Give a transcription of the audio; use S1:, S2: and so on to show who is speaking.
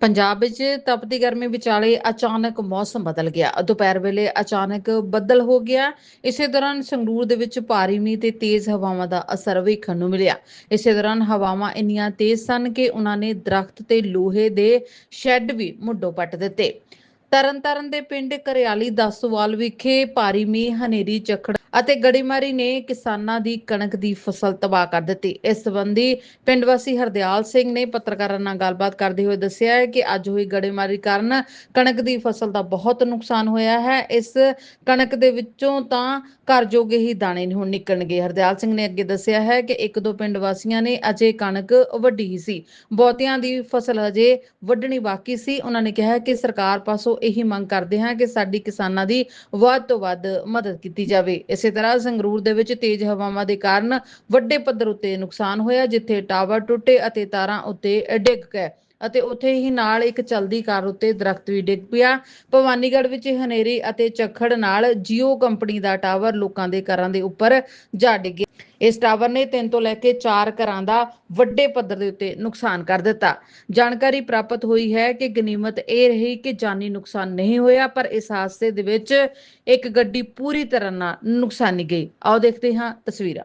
S1: ਪੰਜਾਬ ਵਿੱਚ ਤਪਦੀ ਗਰਮੀ ਵਿਚਾਲੇ ਅਚਾਨਕ ਮੌਸਮ ਬਦਲ ਗਿਆ। ਦੁਪਹਿਰ ਵੇਲੇ ਅਚਾਨਕ ਬੱਦਲ ਹੋ ਗਿਆ। ਇਸੇ ਦੌਰਾਨ ਸੰਗਰੂਰ ਦੇ ਵਿੱਚ ਭਾਰੀ ਮੀਂਹ ਤੇ ਤੇਜ਼ ਹਵਾਵਾਂ ਦਾ ਅਸਰ ਵੇਖਣ ਨੂੰ ਮਿਲਿਆ। ਇਸੇ ਦੌਰਾਨ ਹਵਾਵਾਂ ਇੰਨੀਆਂ ਤੇਜ਼ ਸਨ ਕਿ ਉਹਨਾਂ ਨੇ ਦਰਖਤ ਤੇ ਲੋਹੇ ਦੇ ਸ਼ੈੱਡ ਵੀ ਮੁੱਢੋਂ ਪੱਟ ਦਿੱਤੇ। ਤਰਨਤਾਰਨ ਦੇ ਪਿੰਡ ਕਰਿਆਲੀ ਦਸਵਾਲ ਵਿਖੇ ਭਾਰੀ ਮੀਂਹ, ਹਨੇਰੀ ਝੱਖੜ ਅਤੇ ਗੜੇਮਾਰੀ ਨੇ ਕਿਸਾਨਾਂ ਦੀ ਕਣਕ ਦੀ ਫਸਲ ਤਬਾਹ ਕਰ ਦਿੱਤੀ। ਇਸ ਸੰਬੰਧੀ ਪਿੰਡ ਵਾਸੀ ਹਰਦਿਆਲ ਸਿੰਘ ਨੇ ਪੱਤਰਕਾਰਾਂ ਨਾਲ ਗੱਲਬਾਤ ਕਰਦੇ ਹੋਏ ਦੱਸਿਆ ਹੈ ਕਿ ਅੱਜ ਹੋਈ ਗੜੇਮਾਰੀ ਕਾਰਨ ਕਣਕ ਦੀ ਫਸਲ ਦਾ ਬਹੁਤ ਨੁਕਸਾਨ ਹੋਇਆ ਹੈ। ਇਸ ਕਣਕ ਦੇ ਵਿੱਚੋਂ ਤਾਂ ਘਰ ਜੋਗੇ ਹੀ ਦਾਣੇ ਹੁਣ ਨਿਕਲਣਗੇ। ਹਰਦਿਆਲ ਸਿੰਘ ਨੇ ਅੱਗੇ ਦੱਸਿਆ ਹੈ ਕਿ ਇੱਕ ਦੋ ਪਿੰਡ ਵਾਸੀਆਂ ਨੇ ਅਜੇ ਕਣਕ ਵੱਢੀ ਹੀ ਸੀ। ਬਹੁਤਿਆਂ ਦੀ ਫਸਲ ਹਜੇ ਵੱਢਣੀ ਬਾਕੀ ਸੀ। ਉਹਨਾਂ ਨੇ ਕਿਹਾ ਕਿ ਸਰਕਾਰ ਪਾਸੋਂ ਇਹੀ ਮੰਗ ਕਰਦੇ ਹਾਂ ਕਿ ਸਾਡੀ ਕਿਸਾਨਾਂ ਦੀ ਵੱਧ ਤੋਂ ਵੱਧ ਮਦਦ ਕੀਤੀ ਜਾਵੇ। ਇਸੇ ਤਰ੍ਹਾਂ ਸੰਗਰੂਰ ਦੇ ਵਿੱਚ ਤੇਜ਼ ਹਵਾਵਾਂ ਦੇ ਕਾਰਨ ਵੱਡੇ ਪੱਧਰ ਉੱਤੇ ਨੁਕਸਾਨ ਹੋਇਆ, ਜਿੱਥੇ ਟਾਵਰ ਟੁੱਟੇ ਅਤੇ ਤਾਰਾਂ ਉੱਤੇ ਡਿੱਗ ਗਏ। ਅਤੇ ਉੱਥੇ ਹੀ ਨਾਲ ਇੱਕ ਚਲਦੀ ਕਾਰ ਉੱਤੇ ਦਰਖਤ ਵੀ ਡਿੱਗ ਪਿਆ। ਭਵਾਨੀਗੜ੍ਹ ਵਿੱਚ ਹਨੇਰੀ ਅਤੇ ਝੱਖੜ ਨਾਲ ਜੀਓ ਕੰਪਨੀ ਦਾ ਟਾਵਰ ਲੋਕਾਂ ਦੇ ਘਰਾਂ ਦੇ ਉੱਪਰ ਜਾ ਡਿੱਗੇ ਇਸ ਟਾਵਰ ਨੇ ਤਿੰਨ ਤੋਂ ਲੈ ਕੇ 4 ਘਰਾਂ ਦਾ ਵੱਡੇ ਪੱਧਰ ਦੇ ਉੱਤੇ ਨੁਕਸਾਨ ਕਰ ਦਿੱਤਾ। ਜਾਣਕਾਰੀ ਪ੍ਰਾਪਤ ਹੋਈ ਹੈ ਕਿ ਗਨੀਮਤ ਇਹ ਰਹੀ ਕਿ ਜਾਨੀ ਨੁਕਸਾਨ ਨਹੀਂ ਹੋਇਆ, ਪਰ ਇਸ ਹਾਦਸੇ ਦੇ ਵਿੱਚ ਇੱਕ ਗੱਡੀ ਪੂਰੀ ਤਰ੍ਹਾਂ ਨਾਲ ਨੁਕਸਾਨੀ ਗਈ। ਆਓ ਦੇਖਦੇ ਹਾਂ ਤਸਵੀਰਾਂ।